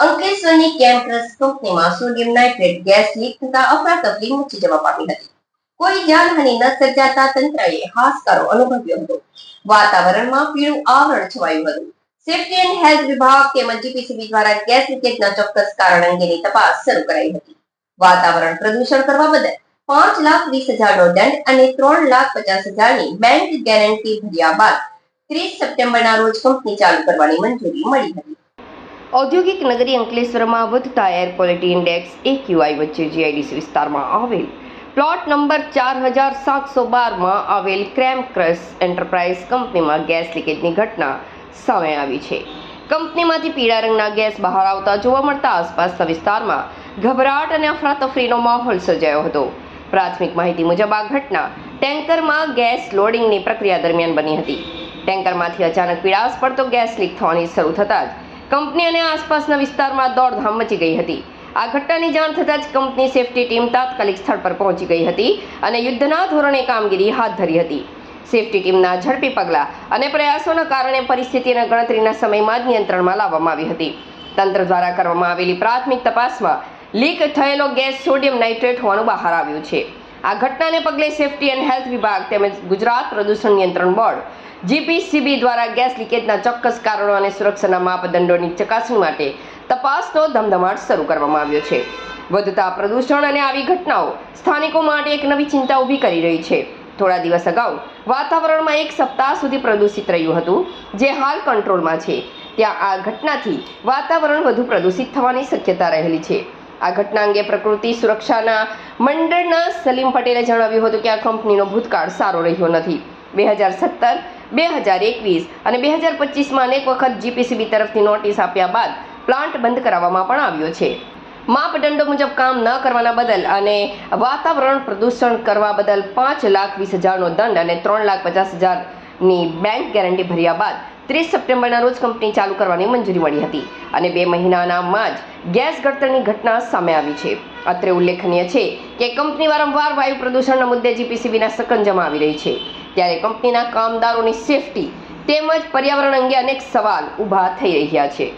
અંકલેશ્વરની કેમ્પ્રસ કંપનીમાં sodium nitrate gas leak થતા અફરાતફરી મચી જવા પામી હતી કોઈ જાનહાનિ ન સર્જાતા તંત્રએ હાશકારો અનુભવ્યો હતો વાતાવરણમાં પીળું આવરણ છવાયું હતું સેફ્ટી એન્ડ હેલ્થ વિભાગ તેમજ જીપીસીબી દ્વારા ગેસ લીકેજના ચોક્કસ કારણ અંગેની તપાસ શરૂ કરાઈ હતી વાતાવરણ પ્રદૂષણ કરવા બદલ પાંચ લાખ વીસ હજારનો દંડ અને ત્રણ લાખ પચાસ હજારની બેંક ગેરંટી ભર્યા બાદ ત્રીસ સપ્ટેમ્બરના રોજ કંપની ચાલુ કરવાની મંજૂરી મળી હતી ઔદ્યોગિક નગરી અંકલેશ્વરમાં વધતા એર ક્વોલિટી ઇન્ડેક્સ એક્યુઆઈ વચ્ચે જીઆઈડીસી વિસ્તારમાં આવેલ. પ્લોટ નંબર ચાર હજાર સાતસો બારમાં આવેલ ક્રેમ ક્રસ એન્ટરપ્રાઇઝ કંપનીમાં ગેસ લીકેજની ઘટના સામે આવી છે. કંપનીમાંથી પીળા રંગના ગેસ બહાર આવતા જોવા મળતા આસપાસના વિસ્તારમાં ગભરાટ અને અફરાતફરીનો માહોલ સર્જાયો હતો. પ્રાથમિક માહિતી મુજબ આ ઘટના ટેન્કરમાં ગેસ લોડિંગની પ્રક્રિયા દરમિયાન બની હતી. ટેન્કરમાંથી અચાનક પીળાશ પડતો ગેસ લીક થવાની શરૂ થતાં જ કંપની અને આસપાસના વિસ્તારમાં દોડધામ મચી ગઈ હતી. આ ઘટનાની જાણ થતાં જ કંપની સેફટી ટીમ તાત્કાલિક સ્થળ પર પહોંચી ગઈ હતી અને યુદ્ધના ધોરણે કામગીરી હાથ ધરી હતી. સેફટી ટીમના ઝડપી પગલાં અને પ્રયાસોના કારણે પરિસ્થિતિના ગણતરીના સમયમાં જ નિયંત્રણમાં લાવવામાં આવી હતી. તંત્ર દ્વારા કરવામાં આવેલી પ્રાથમિક તપાસમાં લીક થયેલો ગેસ સોડિયમ નાઇટ્રેટ હોવાનું બહાર આવ્યું છે. આ ઘટનાને પગલે સેફટી એન્ડ હેલ્થ વિભાગ તેમજ ગુજરાત પ્રદૂષણ નિયંત્રણ બોર્ડ, જીપીસીબી દ્વારા ગેસ લીકેજના ચોક્કસ કારણો અને સુરક્ષાના માપદંડોની ચકાસણી માટે તપાસનો ધમધમાટ શરૂ કરવામાં આવ્યો છે. વધતા પ્રદૂષણ અને આવી ઘટનાઓ સ્થાનિકો માટે એક નવી ચિંતા ઊભી કરી રહી છે. થોડા દિવસ અગાઉ વાતાવરણમાં એક સપ્તાહ સુધી પ્રદૂષિત રહ્યું હતું, જે હાલ કંટ્રોલમાં છે. ત્યાં આ ઘટનાથી વાતાવરણ વધુ પ્રદૂષિત થવાની શક્યતા રહેલી છે. આ ઘટના અંગે પ્રકૃતિ સુરક્ષાના મંડળના સલીમ પટેલે જણાવ્યું હતું કે આ કંપનીનો ભૂતકાળ સારો રહ્યો નથી. બે હજાર સત્તર, બે હજાર એકવીસ અને બે હજાર પચીસમાં અનેક વખત જીપીસીબી તરફથી નોટિસ આપ્યા બાદ પ્લાન્ટ બંધ કરાવવામાં પણ આવ્યો છે. માપદંડો મુજબ કામ ન કરવાના બદલ અને વાતાવરણ પ્રદૂષણ કરવા બદલ પાંચ લાખ વીસ હજારનો દંડ અને ત્રણ લાખ પચાસ હજારની બેંક ગેરંટી ભર્યા બાદ ત્રીસ સપ્ટેમ્બરના રોજ કંપની ચાલુ કરવાની મંજૂરી મળી હતી અને બે મહિનાનામાં જ ગેસ ગળતરની ઘટના સામે આવી છે. અત્રે ઉલ્લેખનીય છે કે કંપની વારંવાર વાયુ પ્રદૂષણના મુદ્દે જીપીસીબીના સકંજામાં આવી રહી છે. ત્યારે કંપનીના કામદારોની સેફટી તેમજ પર્યાવરણ અંગે અનેક સવાલ ઊભા થઈ રહ્યા છે.